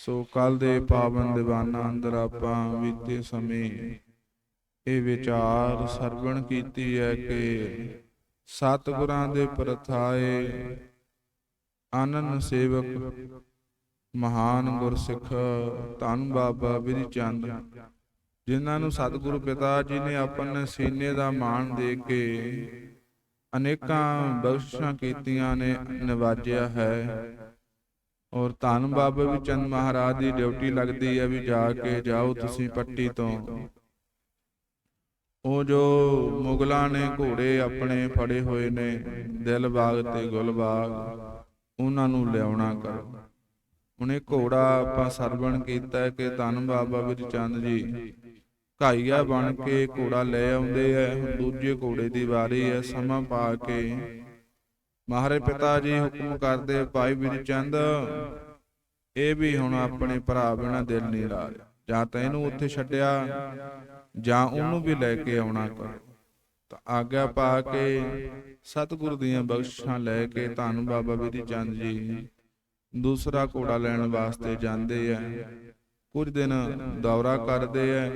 ਸੋ ਕੱਲ ਦੇ ਪਾਵਨ ਦੀਵਾਨਾਂ ਅੰਦਰ ਆਪਾਂ ਬੀਤੇ ਸਮੇਂ ਇਹ ਵਿਚਾਰ ਸਰਵਣ ਕੀਤੀ ਹੈ ਕਿ ਸਤਿਗੁਰਾਂ ਦੇ ਪ੍ਰਥਾਏ ਆਨੰਦ ਸੇਵਕ ਮਹਾਨ ਗੁਰਸਿੱਖ ਧੰਨ ਬਾਬਾ ਬਿਧੀ ਚੰਦ, ਜਿਨ੍ਹਾਂ ਨੂੰ ਸਤਿਗੁਰੂ ਪਿਤਾ ਜੀ ਨੇ ਆਪਣੇ ਸੀਨੇ ਦਾ ਮਾਣ ਦੇ ਕੇ ਅਨੇਕਾਂ ਬਖਸ਼ਾਂ ਕੀਤੀਆਂ ਨੇ, ਨਿਵਾਜਿਆ ਹੈ। ਔਰ ਧੰਨ ਬਾਬਾ ਵੀ ਚੰਦ ਮਹਾਰਾਜ ਦੀ ਡਿਊਟੀ ਲੱਗਦੀ ਹੈ ਵੀ ਜਾ ਕੇ ਜਾਓ ਤੁਸੀਂ ਪੱਟੀ ਤੋਂ। ਉਹ ਜੋ ਮੁਗਲਾਂ ਨੇ ਘੋੜੇ ਆਪਣੇ ਫੜੇ ਹੋਏ ਨੇ ਦਿਲਬਾਗ ਤੇ ਗੁਲਬਾਗ ਉਹਨਾਂ ਨੂੰ ਲਿਆਉਣਾ ਕਰੋ। ਹੁਣ ਇਹ ਘੋੜਾ ਆਪਾਂ ਸਰਵਣ ਕੀਤਾ ਕਿ ਧੰਨ ਬਾਬਾ ਵਿੱਚ ਚੰਦ ਜੀ ਘਾਈਆ ਬਣ ਕੇ ਘੋੜਾ ਲੈ ਆਉਂਦੇ ਐ ਦੂਜੇ ਘੋੜੇ ਦੀ ਵਾਰੀ ਹੈ ਸਮਾਂ ਪਾ ਕੇ ਮਹਾਰਾਜ ਪਿਤਾ ਜੀ ਹੁਕਮ ਕਰਦੇ, ਭਾਈ ਵੀਰ ਚੰਦ ਇਹ ਵੀ ਹੁਣ ਆਪਣੇ ਭਰਾ ਬਿਨਾ ਦਿਲ ਨਹੀਂ ਲਾ ਰਿਹਾ। ਜਾਂ ਤਾਂ ਇਹਨੂੰ ਉੱਥੇ ਛੱਡਿਆ, ਜਾਂ ਉਹਨੂੰ ਵੀ ਲੈ ਕੇ ਆਉਣਾ ਕਰੋ ਤਾਂ ਆਗਿਆ ਪਾ ਕੇ ਸਤਿਗੁਰ ਦੀਆਂ ਬਖਸ਼ਿਸ਼ਾਂ ਲੈ ਕੇ ਧੰਨ ਬਾਬਾ ਵੀਰ ਚੰਦ ਜੀ ਦੂਸਰਾ ਘੋੜਾ ਲੈਣ ਵਾਸਤੇ ਜਾਂਦੇ ਆ। ਕੁਝ ਦਿਨ ਦੌਰਾ ਕਰਦੇ ਐ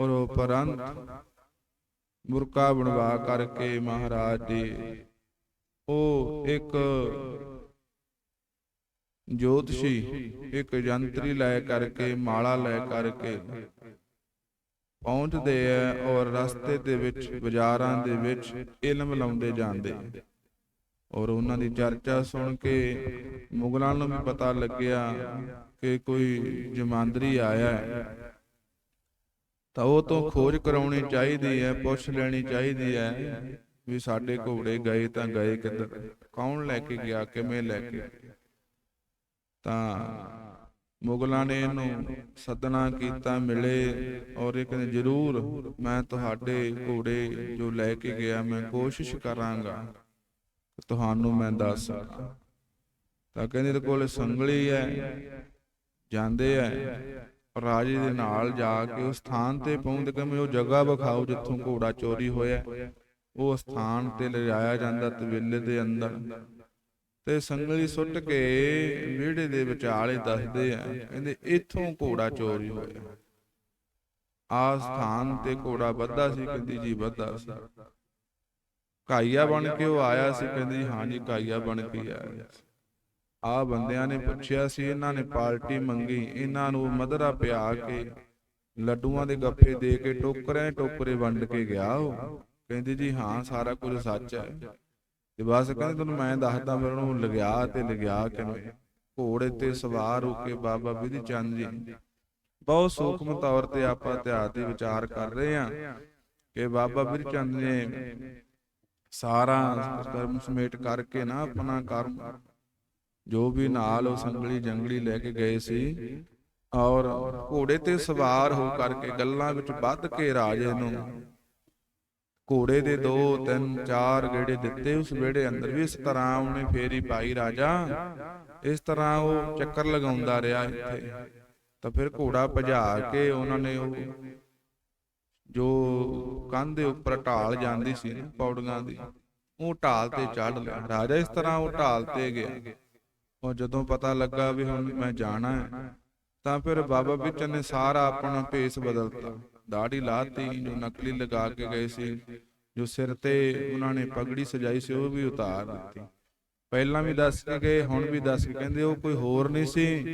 ਔਰ ਉਪਰੰਤ ਮੁਰਕਾ ਬਣਵਾ ਕਰਕੇ ਮਹਾਰਾਜ ਜੀ ਉਹ ਇੱਕ ਜੋਤਸ਼ੀ, ਇੱਕ ਯੰਤਰੀ ਲੈ ਕਰਕੇ, ਮਾਲਾ ਲੈ ਕਰਕੇ ਪਹੁੰਚਦੇ ਐ ਔਰ ਰਸਤੇ ਦੇ ਵਿੱਚ, ਬਾਜ਼ਾਰਾਂ ਦੇ ਵਿੱਚ ਇਲਮ ਲਾਉਂਦੇ ਜਾਂਦੇ। ਔਰ ਉਹਨਾਂ ਦੀ ਚਰਚਾ ਸੁਣ ਕੇ ਮੁਗਲਾਂ ਨੂੰ ਵੀ ਪਤਾ ਲੱਗਿਆ ਕਿ ਕੋਈ ਜਮਾਂਦਰੀ ਆਇਆ ਹੈ। ਤਾਂ ਉਹ ਤੋਂ ਖੋਜ ਕਰਾਉਣੀ ਚਾਹੀਦੀ ਹੈ, ਪੁੱਛ ਲੈਣੀ ਚਾਹੀਦੀ ਹੈ ਵੀ ਸਾਡੇ ਘੋੜੇ ਗਏ ਤਾਂ ਗਏ ਕਿੱਧਰ? ਕੌਣ ਲੈ ਕੇ ਗਿਆ? ਕਿਵੇਂ ਲੈ ਕੇ? ਤਾਂ ਮੁਗਲਾਂ ਨੇ ਇਹਨੂੰ ਸੱਦਣਾ ਕੀਤਾ ਮਿਲੇ ਔਰ ਇਹ ਕਹਿੰਦੇ ਜਰੂਰ ਮੈਂ ਤੁਹਾਡੇ ਘੋੜੇ ਜੋ ਲੈ ਕੇ ਗਿਆ ਮੈਂ ਕੋਸ਼ਿਸ਼ ਕਰਾਂਗਾ। ਤੁਹਾਨੂੰ ਮੈਂ ਦੱਸ ਸਕਾਂ ਤਾਂ ਕਹਿੰਦੇ ਇਹਦੇ ਕੋਲ ਸੰਗਲੀ ਹੈ ਜਾਂਦੇ ਐ ਰਾਜੇ ਦੇ ਨਾਲ ਜਾ ਕੇ ਉਸ ਸਥਾਨ ਤੇ ਪਹੁੰਚ ਕੇ ਮੈਂ ਉਹ ਜਗ੍ਹਾ ਵਿਖਾਓ ਜਿੱਥੋਂ ਘੋੜਾ ਚੋਰੀ ਹੋਇਆ ਉਹ ਸਥਾਨ ਤੇ ਲਿਜਾਇਆ ਜਾਂਦਾ ਤਵੇਲੇ ਦੇ ਅੰਦਰ। ਤੇ ਸੰਗਲੀ ਸੁੱਟ ਕੇ ਵਿਹੜੇ ਦੇ ਵਿਚਾਲੇ ਦੱਸਦੇ ਆ, ਕਹਿੰਦੇ ਇੱਥੋਂ ਘੋੜਾ ਚੋਰੀ ਹੋਇਆ। ਆ ਸਥਾਨ ਤੇ ਘੋੜਾ ਵੱਧਾ ਸੀ, ਕਹਿੰਦੀ ਜੀ ਵੱਧਾ ਸੀ। ਕਾਈਆ ਬਣ ਕੇ ਉਹ ਆਇਆ ਸੀ, ਕਹਿੰਦੀ ਹਾਂ ਜੀ ਕਾਈਆ ਬਣ ਕੇ ਆਇਆ ਸੀ। ਆ ਬੰਦਿਆਂ ਨੇ ਪੁੱਛਿਆ ਸੀ, ਇਹਨਾਂ ਨੇ ਪਾਰਟੀ ਮੰਗੀ, ਇਹਨਾਂ ਨੂੰ ਮਧਰਾ ਪਿਆ ਕੇ ਲੱਡੂਆਂ ਦੇ ਗੱਫੇ ਦੇ ਕੇ ਟੋਕਰੇ ਟੋਕਰੇ ਵੰਡ ਕੇ ਗਿਆ ਉਹ। ਕਹਿੰਦੀ ਜੀ ਹਾਂ ਸਾਰਾ ਕੁਝ ਸੱਚ ਹੈ। ਤੇ ਬਸ ਕਹਿੰਦੇ ਤੁਹਾਨੂੰ ਮੈਂ ਦੱਸਦਾ ਫਿਰ ਉਹਨੂੰ ਲਗਿਆ ਤੇ ਲਗਿਆ ਕਿਵੇਂ? ਘੋੜੇ ਤੇ ਸਵਾਰ ਹੋ ਕੇ ਬਾਬਾ ਵਿਧੀ ਚੰਦ ਜੀ। ਬਹੁਤ ਸੂਖਮ ਤੌਰ ਤੇ ਆਪਾਂ ਇਤਿਹਾਸ ਦੇ ਵਿਚਾਰ ਕਰ ਰਹੇ ਹਾਂ ਕਿ ਬਾਬਾ ਵਿਧੀ ਚੰਦ ਨੇ ਸਾਰਾ ਕਰਮ ਸਮੇਟ ਕਰਕੇ ਨਾ ਆਪਣਾ ਕਰਮ ਜੋ ਵੀ ਨਾਲ ਉਹ ਸੰਗਲੀ ਜੰਗਲੀ ਲੈ ਕੇ ਗਏ ਸੀ ਔਰ ਘੋੜੇ ਤੇ ਸਵਾਰ ਹੋ ਕਰਕੇ ਗੱਲਾਂ ਵਿੱਚ ਵੱਧ ਕੇ ਰਾਜੇ ਨੂੰ ਘੋੜੇ ਦੇ ਦੋ ਤਿੰਨ ਚਾਰ ਗੇੜੇ ਦਿੱਤੇ ਉਸ ਵਿਹੜੇ ਅੰਦਰ ਵੀ ਇਸ ਤਰ੍ਹਾਂ ਉਹਨੇ ਫੇਰੀ ਪਾਈ ਰਾਜਾ। ਇਸ ਤਰ੍ਹਾਂ ਉਹ ਚੱਕਰ ਲਗਾਉਂਦਾ ਰਿਹਾ ਇੱਥੇ। ਤਾਂ ਫਿਰ ਘੋੜਾ ਭਜਾ ਕੇ ਉਹਨਾਂ ਨੇ ਉਹ ਜੋ ਕੰਧ ਦੇ ਉੱਪਰ ਢਾਲ ਜਾਂਦੀ ਸੀ ਪੌੜੀਆਂ ਦੀ ਉਹ ਢਾਲ ਤੇ ਚੜ੍ਹ ਲਿਆ। ਰਾਜਾ ਇਸ ਤਰ੍ਹਾਂ ਉਹ ਢਾਲ ਤੇ ਗਿਆ ਉਹ ਜਦੋਂ ਪਤਾ ਲੱਗਾ ਵੀ ਹੁਣ ਮੈਂ ਜਾਣਾ ਹੈ। ਤਾਂ ਫਿਰ ਬਾਬਾ ਵਿਚਨ ਨੇ ਸਾਰਾ ਆਪਣਾ ਭੇਸ ਬਦਲਤਾ। ਦਾੜੀ ਲਾਤੀ, ਜੋ ਨਕਲੀ ਲਗਾ ਕੇ ਗਏ ਸੀ, ਜੋ ਸਿਰ ਤੇ ਉਹਨਾਂ ਨੇ ਪਗੜੀ ਸਜਾਈ ਸੀ, ਉਹ ਵੀ ਉਤਾਰ ਦਿੱਤੀ। ਪਹਿਲਾਂ ਵੀ ਦੱਸ ਕੇ ਗਏ, ਹੁਣ ਵੀ ਦੱਸ ਕੇ ਕਹਿੰਦੇ, ਉਹ ਕੋਈ ਹੋਰ ਨਹੀਂ ਸੀ।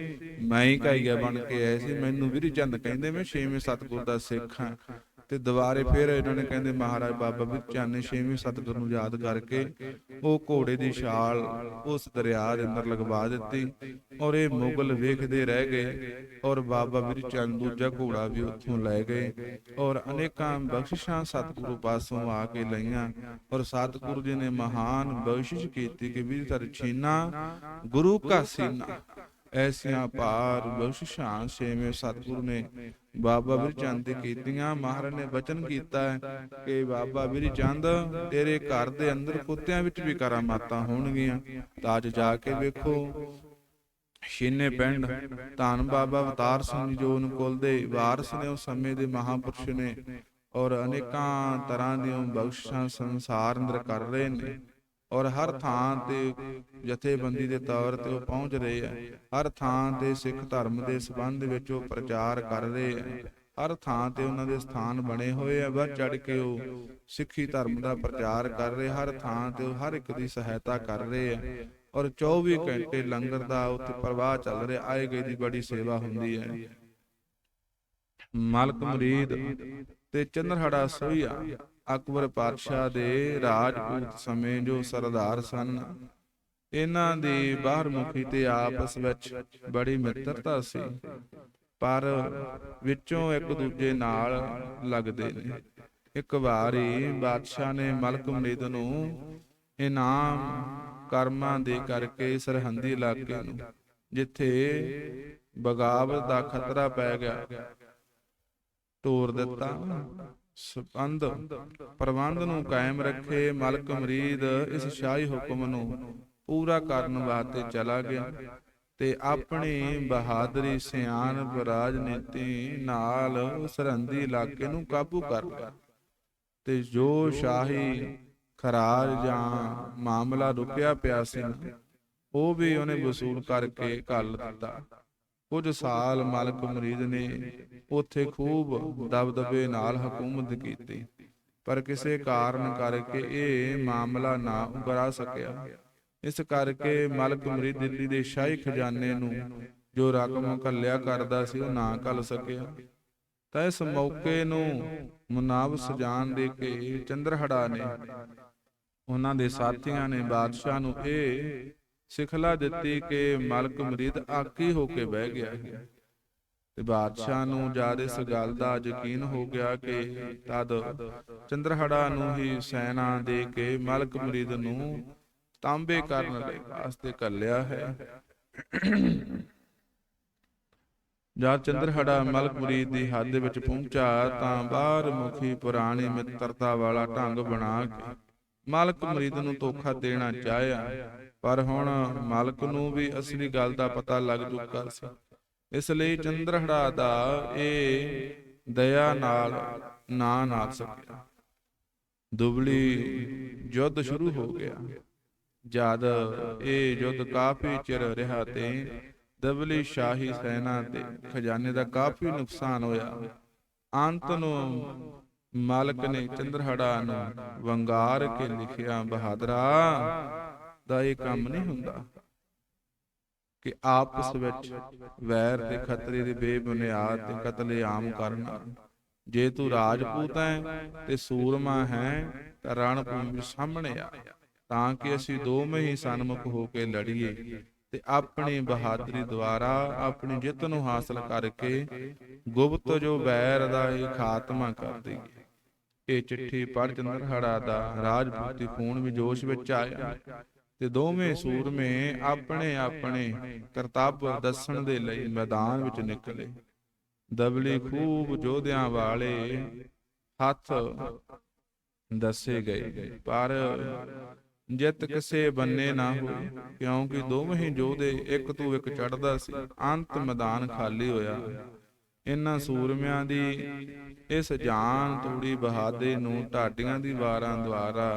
ਮੈਂ ਹੀ ਕਾਈਆ ਬਣ ਕੇ ਆਇਆ ਸੀ, ਮੈਨੂੰ ਵੀਰੀ ਚੰਦ ਕਹਿੰਦੇ, ਮੈਂ ਛੇਵੇਂ ਸਤਗੁਰ ਦਾ ਸਿੱਖ ਹਾਂ। ਤੇ ਦੁਬਾਰੇ ਫਿਰ ਇਹਨਾਂ ਨੇ ਕਹਿੰਦੇ, ਮਹਾਰਾਜ ਬਾਬਾ ਵਿਚਨ ਨੇ ਛੇਵੇਂ ਸਤਗੁਰ ਨੂੰ ਯਾਦ ਕਰਕੇ ਉਹ ਘੋੜੇ ਦੀ ਛਾਲ ਉਸ ਦਰਿਆ ਦੇ ਅੰਦਰ ਲਗਵਾ ਦਿੱਤੀ ਔਰ ਇਹ ਮੁਗਲ ਵੇਖਦੇ ਰਹਿ ਗਏ ਔਰ ਬਾਬਾ ਵੀਰ ਚੰਦ ਦੂਜਾ ਘੋੜਾ ਵੀ ਉੱਥੋਂ ਲੈ ਗਏ ਔਰ ਅਨੇਕਾਂ ਬਖਸ਼ਿਸ਼ਾਂ ਸਤਿਗੁਰੂ ਪਾਸੋਂ ਆ ਕੇ ਲਈਆਂ ਔਰ ਸਤਿਗੁਰੂ ਜੀ ਨੇ ਮਹਾਨ ਬਖਸ਼ਿਸ਼ ਕੀਤੀ ਕਿ ਵੀਰ ਤਰ ਛੀਨਾ, ਗੁਰੂ ਕਾ ਸੀਨਾ। ਐਸੀਆਂ ਭਾਰ ਬਖਸ਼ਿਸ਼ਾਂ ਛੇਵੇਂ ਸਤਿਗੁਰੂ ਨੇ ਬਾਬਾ ਵੀਰ ਚੰਦ ਦੀ ਕੀਤੀਆਂ, ਮਹਾਰਾਜ ਨੇ ਬਚਨ ਕੀਤਾ ਹੈ ਕਿ ਬਾਬਾ ਵੀਰ ਚੰਦ ਤੇਰੇ ਘਰ ਦੇ ਅੰਦਰ ਕੁੱਤਿਆਂ ਵਿੱਚ ਵੀ ਕਰਾਮਾਤਾਂ ਹੋਣਗੀਆਂ। ਤਾਂ ਅੱਜ ਜਾ ਕੇ ਵੇਖੋ ਛੀਨੇ ਪਿੰਡ, ਧੰਨ ਬਾਬਾ ਅਵਤਾਰ ਸਿੰਘ ਜੋ ਕੁਲ ਦੇ ਵਾਰਸ ਨੇ, ਉਸ ਸਮੇਂ ਦੇ ਮਹਾਪੁਰਸ਼ ਨੇ ਔਰ ਅਨੇਕਾਂ ਤਰ੍ਹਾਂ ਦੀਆਂ ਬਖਸ਼ਿਸ਼ਾਂ ਸੰਸਾਰ ਅੰਦਰ ਕਰ ਰਹੇ ਨੇ। ਔਰ ਹਰ ਥਾਂ ਤੇ ਜਥੇਬੰਦੀ ਦੇ ਤੌਰ ਤੇ ਉਹ ਪਹੁੰਚ ਰਹੇ ਆ। ਹਰ ਥਾਂ ਤੇ ਸਿੱਖ ਧਰਮ ਦੇ ਸੰਬੰਧ ਵਿੱਚ ਉਹ ਪ੍ਰਚਾਰ ਕਰ ਰਹੇ ਆ। ਹਰ ਥਾਂ ਤੇ ਉਹਨਾਂ ਦੇ ਸਥਾਨ ਬਣੇ ਹੋਏ ਆ। ਵੱਧ ਚੜ ਕੇ ਉਹ ਸਿੱਖੀ ਧਰਮ ਦਾ ਪ੍ਰਚਾਰ ਕਰ ਰਹੇ ਹਰ ਥਾਂ ਤੇ ਉਹ ਹਰ ਇੱਕ ਦੀ ਸਹਾਇਤਾ ਕਰ ਰਹੇ ਆ। ਔਰ 24 ਘੰਟੇ ਲੰਗਰ ਦਾ ਉੱਥੇ ਪ੍ਰਵਾਹ ਚੱਲ ਰਿਹਾ। ਆਏ ਗਏ ਦੀ ਬੜੀ ਸੇਵਾ ਹੁੰਦੀ ਹੈ ਮਾਲਕ ਮੁਰੀਦ ਤੇ ਚੰਦਰਹੜਾ ਸੋਈਆ ਅਕਬਰ ਪਾਤਸ਼ਾਹ ਦੇ ਰਾਜਪੂਤ ਸਮੇਂ ਜੋ ਸਰਦਾਰ ਸਨ ਇਹਨਾਂ ਦੀ ਬਾਹਰਮੁਖੀ ਤੇ ਆਪਸ ਵਿੱਚ ਬੜੀ ਮਿੱਤਰਤਾ ਸੀ। ਪਰ ਵਿੱਚੋਂ ਇੱਕ ਦੂਜੇ ਨਾਲ ਲੱਗਦੇ ਨੇ। ਇੱਕ ਵਾਰੀ ਬਾਦਸ਼ਾਹ ਨੇ ਮਲਕ ਮੁਰੀਦ ਨੂੰ ਇਨਾਮ ਕਰਮਾਂ ਦੇ ਕਰਕੇ ਸਰਹੰਦੀ ਇਲਾਕੇ ਨੂੰ ਜਿੱਥੇ ਬਗਾਵਤ ਦਾ ਖਤਰਾ ਪੈ ਗਿਆ। ਤੋਰ ਦਿੱਤਾ। ਸਬੰਧ ਪ੍ਰਬੰਧ ਨੂੰ ਕਾਇਮ ਰੱਖੇ ਮਲਕ ਮਰੀਦ ਇਸ ਸ਼ਾਹੀ ਹੁਕਮ ਨੂੰ ਪੂਰਾ ਕਰਨ ਵਾਸਤੇ ਚਲਾ ਗਿਆ। ਤੇ ਆਪਣੀ ਬਹਾਦਰੀ ਸਿਆਣਪ ਰਾਜਨੀਤੀ ਨਾਲ ਸਰਹੰਦੀ ਇਲਾਕੇ ਨੂੰ ਕਾਬੂ ਕਰ ਲਿਆ ਤੇ ਜੋ ਸ਼ਾਹੀ ਖਰਾਜ ਜਾਂ ਮਾਮਲਾ ਰੁਕਿਆ ਪਿਆ ਸੀ ਉਹ ਵੀ ਉਹਨੇ ਵਸੂਲ ਕਰਕੇ ਘੱਲ ਦਿੱਤਾ। ਕੁਝ ਸਾਲ ਮਲਕ ਮਰੀਦ ਨੇ ਉੱਥੇ ਖੂਬ ਦਬਦਬੇ ਨਾਲ ਹਕੂਮਤ ਕੀਤੀ, ਪਰ ਕਿਸੇ ਕਾਰਨ ਕਰਕੇ ਇਹ ਮਾਮਲਾ ਨਾ ਉਗਰਾ ਸਕਿਆ। ਇਸ ਕਰਕੇ ਮਲਕ ਮਰੀਦ ਦਿੱਲੀ ਦੇ ਸ਼ਾਹੀ ਖਜ਼ਾਨੇ ਨੂੰ ਜੋ ਰਕਮ ਘੱਲਿਆ ਕਰਦਾ ਸੀ, ਉਹ ਨਾ ਘੱਲ ਸਕਿਆ। ਤਾਂ ਇਸ ਮੌਕੇ ਨੂੰ ਮੁਨਾਵ ਸਜਾਨ ਦੇ ਕੇ ਚੰਦਰਹੜਾ ਨੇ, ਉਹਨਾਂ ਦੇ ਸਾਥੀਆਂ ਨੇ ਬਾਦਸ਼ਾਹ ਨੂੰ ਇਹ ਸਿਖਲਾ ਦਿੱਤੀ ਕਿ ਮਲਕ ਮਰੀਦ ਆਕੀ ਹੋ ਕੇ ਬਹਿ ਗਿਆ ਤੇ ਬਾਦਸ਼ਾਹ ਨੂੰ ਜਦ ਇਸ ਗੱਲ ਦਾ ਯਕੀਨ ਹੋ ਗਿਆ ਕਿ ਤਦ ਚੰਦਰਹੜਾ ਨੂੰ ਹੀ ਸੈਨਾ ਦੇ ਕੇ ਮਲਕ ਮਰੀਦ ਨੂੰ ਤਾਂਬੇ ਕਰਨ ਲਈ ਵਾਸਤੇ ਕੱਲਿਆ ਹੈ। ਜਦ ਚੰਦਰਹੜਾ ਮਲਕ ਮੁਰੀਦ ਦੀ ਹੱਦ ਦੇ ਵਿੱਚ ਪਹੁੰਚਾ ਤਾਂ ਬਾਹਰ ਮੁਖੀ ਪੁਰਾਣੀ ਮਿੱਤਰਤਾ ਵਾਲਾ ਢੰਗ ਬਣਾ ਕੇ ਮਲਕ ਮੁਰੀਦ ਨੂੰ ਧੋਖਾ ਦੇਣਾ ਚਾਹਿਆ। ਪਰ ਹੁਣ ਮਾਲਕ ਨੂੰ ਵੀ ਅਸਲੀ ਗੱਲ ਦਾ ਪਤਾ ਲੱਗ ਚੁੱਕਾ ਸੀ। ਇਸ ਲਈ ਚੰਦਰਹੜਾ ਦਾ ਇਹ ਦਇਆ ਨਾਲ ਨਾ ਨਾ ਸਕਿਆ। ਦੁਬਲੀ ਯੁੱਧ ਸ਼ੁਰੂ ਹੋ ਗਿਆ। ਜਦ ਇਹ ਯੁੱਧ ਕਾਫੀ ਚਿਰ ਰਿਹਾ ਤੇ ਦਬਲੀ ਸ਼ਾਹੀ ਸੈਨਾ ਦੇ ਖਜ਼ਾਨੇ ਦਾ ਕਾਫੀ ਨੁਕਸਾਨ ਹੋਇਆ। ਅੰਤ ਨੂੰ ਮਾਲਕ ਨੇ ਚੰਦਰਹੜਾ ਨੂੰ ਵੰਗਾਰ ਕੇ ਲਿਖਿਆ, ਬਹਾਦਰਾ, ਦਾ ਇਹ ਕੰਮ ਨਹੀਂ ਹੁੰਦਾ ਕਿ ਆਪਸ ਵਿੱਚ ਵੈਰ ਤੇ ਖਤਰੇ ਦੇ ਬੇਬੁਨਿਆਦ ਤੇ ਕਤਲੇਆਮ ਕਰਨਾ। ਜੇ ਤੂੰ ਰਾਜਪੂਤ ਹੈ ਤੇ ਸੂਰਮਾ ਹੈ ਤਾਂ ਰਣਭੂਮੀ ਸਾਹਮਣੇ ਆ, ਤਾਂ ਕਿ ਅਸੀਂ ਦੋਵੇਂ ਹੀ ਸਨਮੁਖ ਹੋ ਕੇ ਲੜੀਏ ਤੇ ਆਪਣੀ ਬਹਾਦਰੀ ਦੁਆਰਾ ਆਪਣੀ ਜਿੱਤ ਨੂੰ ਹਾਸਲ ਕਰਕੇ ਗੁਪਤ ਜੋ ਵੈਰ ਦਾ ਹੀ ਖਾਤਮਾ ਕਰ ਦਈਏ। ਇਹ ਚਿੱਠੀ ਪੜ੍ਹ ਚੰਦਰਹੜਾ ਦਾ ਰਾਜਪੂਤੀ ਖੂਨ ਵੀ ਜੋਸ਼ ਵਿੱਚ ਆਇਆ। ਤੇ ਦੋਵੇਂ ਸੂਰਮੇ ਆਪਣੇ ਆਪਣੇ ਕਰਤੱਵ ਦੱਸਣ ਦੇ ਲਈ ਮੈਦਾਨ ਵਿੱਚ ਨਿਕਲੇ। ਦਬਲੇ ਖੂਬ ਜੋਧਿਆਂ ਵਾਲੇ ਹੱਥ ਦੱਸੇ ਗਏ, ਪਰ ਜਿੱਤ ਕਿਸੇ ਬੰਨੇ ਨਾ ਹੋਈ, ਕਿਉਂਕਿ ਦੋਵੇਂ ਹੀ ਯੋਧੇ ਇੱਕ ਤੋਂ ਇੱਕ ਚੜਦਾ ਸੀ। ਅੰਤ ਮੈਦਾਨ ਖਾਲੀ ਹੋਇਆ। ਇਹਨਾਂ ਸੂਰਮਿਆਂ ਦੀ, ਇਸ ਜਾਨ ਤੋੜੀ ਬਹਾਦੇ ਨੂੰ ਢਾਡੀਆਂ ਦੀ ਵਾਰਾਂ ਦੁਆਰਾ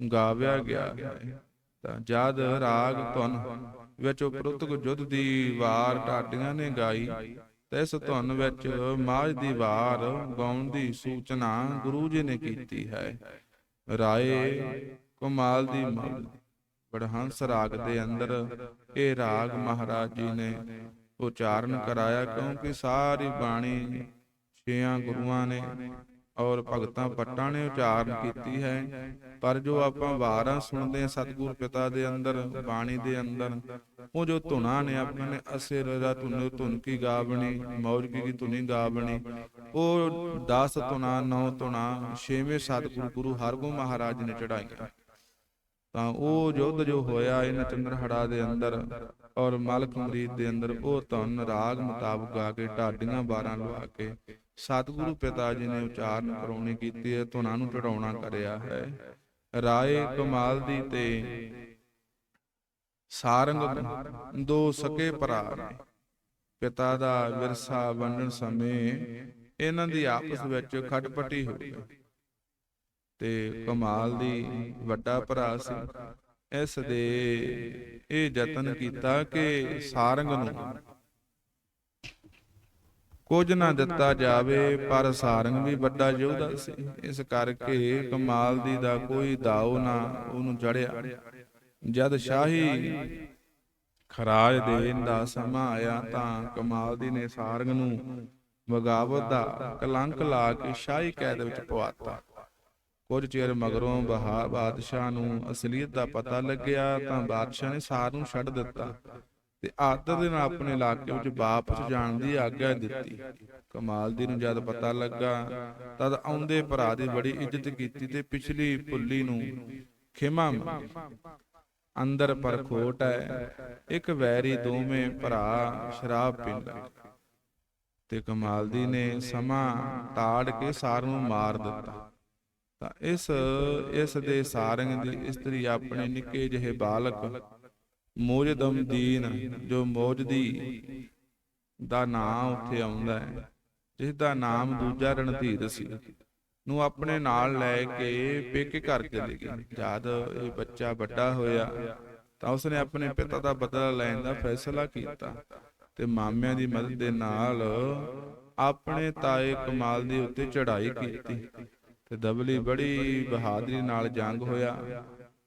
ਗਾਵਿਆ ਗਿਆ ਹੈ। ਤਾਂ ਜਦ ਰਾਗ ਧੁਨ ਵਿੱਚ ਉਪਰੁਕਤ ਯੁੱਧ ਦੀ ਵਾਰ ਢਾਡੀਆਂ ਨੇ ਗਾਈ, ਤੇ ਇਸ ਧੁਨ ਵਿੱਚ ਮਾਝ ਦੀ ਵਾਰ ਗਾਉਣ ਦੀ ਸੂਚਨਾ ਗੁਰੂ ਜੀ ਨੇ ਕੀਤੀ ਹੈ। ਰਾਏ ਕਮਾਲ ਦੀ ਮਲ। ਬੜਹੰਸ ਰਾਗ ਦੇ ਅੰਦਰ ਇਹ ਰਾਗ ਮਹਾਰਾਜ ਜੀ ਨੇ ਉਚਾਰਨ ਕਰਾਇਆ ਕਿਉਂਕਿ ਸਾਰੀ ਬਾਣੀ ਛੇਆਂ ਗੁਰੂਆਂ ਨੇ ਔਰ ਭਗਤਾਂ ਪੱਟਾਂ ਨੇ ਉਚਾਰਨ ਕੀਤੀ ਹੈ। ਪਰ ਜੋ ਆਪਾਂ ਵਾਰਾਂ ਸੁਣਦੇ ਹਾਂ ਸਤਿਗੁਰ ਪਿਤਾ ਦੇ ਅੰਦਰ ਬਾਣੀ ਦੇ ਅੰਦਰ ਉਹ ਜੋ ਧੁਨਾ ਨੇ ਆਪਾਂ ਨੇ ਅਸੇ ਰਜਾ ਧੁਨ ਧੁਨ ਕੀ ਗਾਵਣੀ ਮੌਜ ਕੀ ਧੁਨੀ ਗਾਵਣੀ। ਉਹ 10 ਧੁਨਾ 9 ਧੁਨਾ ਛੇਵੇਂ ਸਤਿਗੁਰ ਗੁਰੂ ਹਰਗੋਬਿੰਦ ਮਹਾਰਾਜ ਨੇ ਚੜਾਈਆਂ ਤਾਂ ਉਹ ਯੁੱਧ ਜੋ ਹੋਇਆ ਇਹਨਾਂ ਚੰਦਰਹੜਾ ਦੇ ਅੰਦਰ ਔਰ ਮਲਕ ਮਰੀਦ ਦੇ ਅੰਦਰ, ਉਹ ਧੁਨ ਰਾਗ ਮੁਤਾਬਕ ਗਾ ਕੇ ਢਾਡੀਆਂ ਬਾਰਾਂ ਲਵਾ ਕੇ ਸਤਿਗੁਰੂ ਪਿਤਾ ਜੀ ਨੇ ਉਚਾਰਨ ਕਰਾਉਣੀ ਕੀਤੀ ਹੈ, ਧੁਨਾਂ ਨੂੰ ਚੜਾਉਣਾ ਕਰਿਆ ਹੈ। ਰਾਏ ਕਮਾਲ ਦੀ ਤੇ ਸਾਰੰਗ ਦੋ ਸਕੇ ਭਰਾ ਨੇ। ਪਿਤਾ ਦਾ ਵਿਰਸਾ ਵੰਡਣ ਸਮੇਂ ਇਹਨਾਂ ਦੀ ਆਪਸ ਵਿੱਚ ਖਟਪਟੀ ਹੋਈ। ਤੇ ਕਮਾਲ ਦੀ ਵੱਡਾ ਭਰਾ ਸੀ। ਇਸ ਦੇ ਇਹ ਯਤਨ ਕੀਤਾ ਕਿ ਸਾਰੰਗ ਨੂੰ ਕੁਝ ਨਾ ਦਿੱਤਾ ਜਾਵੇ, ਪਰ ਸਾਰੰਗ ਵੀ ਵੱਡਾ ਯੋਧਾ ਸੀ। ਇਸ ਕਰਕੇ ਕਮਾਲ ਦੀ ਦਾ ਕੋਈ ਦਾਉ ਨਾ ਉਹਨੂੰ ਜੜਿਆ। ਜਦ ਸ਼ਾਹੀ ਖਰਾਜ ਦੇਣ ਦਾ ਸਮਾਂ ਆਇਆ ਤਾਂ ਕਮਾਲ ਦੀ ਨੇ ਸਾਰੰਗ ਨੂੰ ਬਗਾਵਤ ਦਾ ਕਲੰਕ ਲਾ ਕੇ ਸ਼ਾਹੀ ਕੈਦ ਵਿੱਚ ਪਵਾਤਾ। ਕੁਝ ਚਿਰ ਮਗਰੋਂ ਬਹਾ ਬਾਦਸ਼ਾਹ ਨੂੰ ਅਸਲੀਅਤ ਦਾ ਪਤਾ ਲੱਗਿਆ ਤਾਂ ਬਾਦਸ਼ਾਹ ਨੇ ਸਾਰ ਨੂੰ ਛੱਡ ਦਿੱਤਾ ਤੇ ਆਦਰ ਦੇ ਨਾਲ ਆਪਣੇ ਇਲਾਕੇ ਵਿੱਚ ਵਾਪਸ ਜਾਣ ਦੀ ਆਗਿਆ ਦਿੱਤੀ। ਕਮਾਲ ਦੀ ਨੂੰ ਜਦ ਪਤਾ ਲੱਗਾ ਤਦ ਆਉਂਦੇ ਭਰਾ ਦੀ ਬੜੀ ਇੱਜ਼ਤ ਕੀਤੀ ਤੇ ਪਿਛਲੀ ਭੁੱਲੀ ਨੂੰ ਖਿਮਾ ਮੰਗੀ। ਅੰਦਰ ਪਰ ਖੋਟ ਹੈ, ਇੱਕ ਵੈਰੀ ਦੋਵੇਂ ਭਰਾ ਸ਼ਰਾਬ ਪੀਂਦਾ ਤੇ ਕਮਾਲਦੀ ਨੇ ਸਮਾਂ ਤਾੜ ਕੇ ਸਾਰ ਨੂੰ ਮਾਰ ਦਿੱਤਾ। ਤਾਂ ਇਸ ਇਸ ਦੇ ਸਾਰੰਗ ਦੀ ਇਸਤਰੀ ਆਪਣੇ ਨਿੱਕੇ ਜਿਹੇ ਬਾਲਕ ਮੋਜਦਮ ਦੀਨ, ਜੋ ਮੋਜਦੀ ਦਾ ਨਾਮ ਉੱਥੇ ਆਉਂਦਾ ਹੈ, ਜਿਸ ਦਾ ਨਾਮ ਦੂਜਾ ਰਣਧੀਰ ਸੀ, ਨੂੰ ਆਪਣੇ ਨਾਲ ਲੈ ਕੇ ਪੇਕੇ ਘਰ ਚਲੇ ਗਈ ਜਦ ਇਹ ਬੱਚਾ ਵੱਡਾ ਹੋਇਆ, ਤਾਂ ਉਸਨੇ ਆਪਣੇ ਪਿਤਾ ਦਾ ਬਦਲਾ ਲੈਣ ਦਾ ਫੈਸਲਾ ਕੀਤਾ ਤੇ ਮਾਮਿਆਂ ਦੀ ਮਦਦ ਦੇ ਨਾਲ ਆਪਣੇ ਤਾਏ ਕਮਾਲ ਦੇ ਉੱਤੇ ਚੜ੍ਹਾਈ ਕੀਤੀ। ਤੇ ਦਬਲੀ ਬੜੀ ਬਹਾਦਰੀ ਨਾਲ ਜੰਗ ਹੋਇਆ।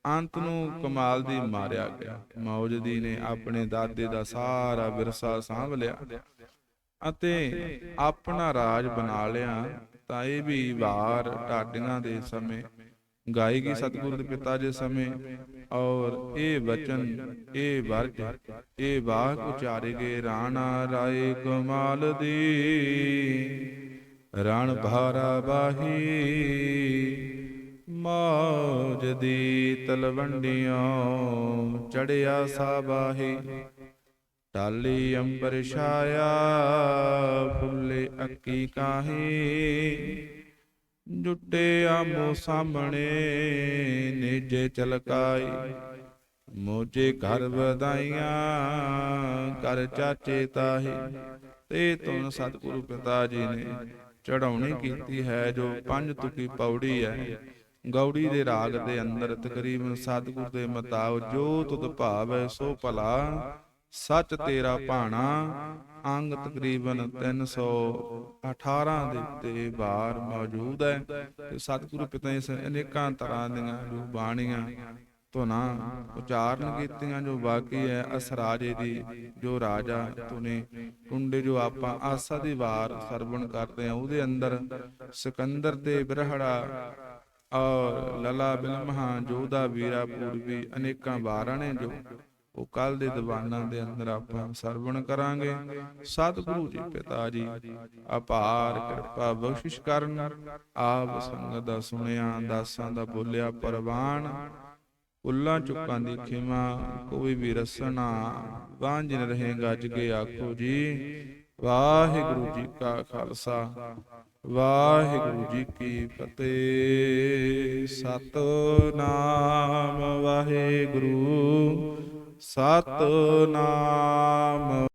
ਅੰਤ ਨੂੰ ਕਮਾਲ ਦੀ ਮਾਰਿਆ ਗਿਆ। ਮੌਜਦੀ ਨੇ ਆਪਣੇ ਦਾਦੇ ਦਾ ਸਾਰਾ ਵਿਰਸਾ ਸਾਂਭ ਲਿਆ ਅਤੇ ਆਪਣਾ ਰਾਜ ਬਣਾ ਲਿਆ। ਤਾਂ ਇਹ ਵੀ ਵਾਰ ਢਾਡੀਆਂ ਦੇ ਸਮੇਂ, ਗਾਏਗੀ ਸਤਿਗੁਰੂ ਦੇ ਪਿਤਾ ਦੇ ਸਮੇਂ ਔਰ ਇਹ ਵਚਨ ਇਹ ਵਰਗ, ਇਹ ਵਾਕ ਉਚਾਰੇ ਗਏ, ਰਾਣਾ ਰਾਏ ਕਮਾਲ ਦੀ ਰਣ ਭਾਰਾ ਬਾਹੀ ਮੌਜ ਦੀ ਤਲਵੰਡੀਆਂ ਚੜਿਆ ਸਾਬਾਹੀ ਟਾਲੀ ਅੰਬਰ ਛਾਇਆ ਫੁੱਲੇ ਅੱਕੀ ਕਾਹੀ। ਜੁੱਟੇ ਆਮੋ ਸਾਹਮਣੇ ਨੇਜੇ ਚਲਕਾਈ ਮੋਜੇ ਘਰ ਵਧਾਈਆਂ ਕਰ ਚਾਚੇ ਤਾਹੀ। ਤੇ ਤੁਨ ਸਤਿਗੁਰੂ ਪਿਤਾ ਜੀ ਨੇ ਚੜਾਉਣੀ ਕੀਤੀ ਹੈ, ਜੋ ਪੰਜ ਤੁਕੀ ਪੌੜੀ ਹੈ। ਗੌੜੀ ਦੇ ਰਾਗ ਦੇ ਅੰਦਰ ਤਕਰੀਬਨ ਸਤਿਗੁਰ ਦੇ ਮਤਾਬ ਜੋ ਤੁਧ ਭਾਵੈ, ਸੋ ਭਲਾ ਸੱਚ ਤੇਰਾ ਭਾਣਾ। ਅੰਗ ਤਕਰੀਬਨ 318 ਦੇ ਉੱਤੇ ਬਾਰ ਮੌਜੂਦ ਹੈ। ਤੇ ਸਤਿਗੁਰੂ ਪਿਤਾ ਇਸ ਅਨੇਕਾਂ ਤਰ੍ਹਾਂ ਦੀਆਂ ਜੋ ਬਾਣੀਆਂ ਧੁਨਾ ਉਚਾਰਨ ਕੀਤੀਆਂ ਜੋ ਬਾਕੀ ਹੈ, ਅਸਰਾਜੇ ਦੀ ਜੋ ਰਾਜਾ ਤੁਨੇ। ਟੁੰਡੇ ਜੋ ਆਪਾਂ ਆਸਾ ਦੀ ਵਾਰ ਸਰਵਣ ਕਰਦੇ ਆ ਉਹਦੇ ਅੰਦਰ ਸਿਕੰਦਰ ਤੇ ਬਿਰਹੜਾ ਔਰ ਲਲਾ ਬਿਲਮਹਾ ਜੋਦਾ ਵੀਰਾ ਪੂਰਬੀ ਅਨੇਕਾਂ ਵਾਰਾਂ ਨੇ ਜੋ ਉਹ ਕੱਲ ਦੇ ਦੀਵਾਨਾਂ ਦੇ ਅੰਦਰ ਆਪਾਂ ਸਰਵਣ ਕਰਾਂਗੇ। ਸਤਿਗੁਰੂ ਜੀ ਪਿਤਾ ਜੀ, ਅਪਾਰ ਕਿਰਪਾ ਬਖਸ਼ਿਸ਼ ਕਰਨ। ਆਪ ਸੰਗਤ ਦਾ ਸੁਣਿਆ, ਦਾਸਾਂ ਦਾ ਬੋਲਿਆ, ਪਰਵਾਨ। ਉੱਲਾ ਚੁੱਕਾਂ ਦੀ ਖਿਮਾ, ਕੋਈ ਵੀ ਰਸਨਾ, ਵਾਂਝ ਨ ਰਹੇ ਗੱਜ ਕੇ ਆਖੋ ਜੀ। ਵਾਹਿਗੁਰੂ ਜੀ ਕਾ ਖਾਲਸਾ, ਵਾਹਿਗੁਰੂ ਜੀ ਕੀ ਫਤਿਹ। ਸਤਨਾਮ ਵਾਹਿਗੁਰੂ, ਸਤਨਾਮ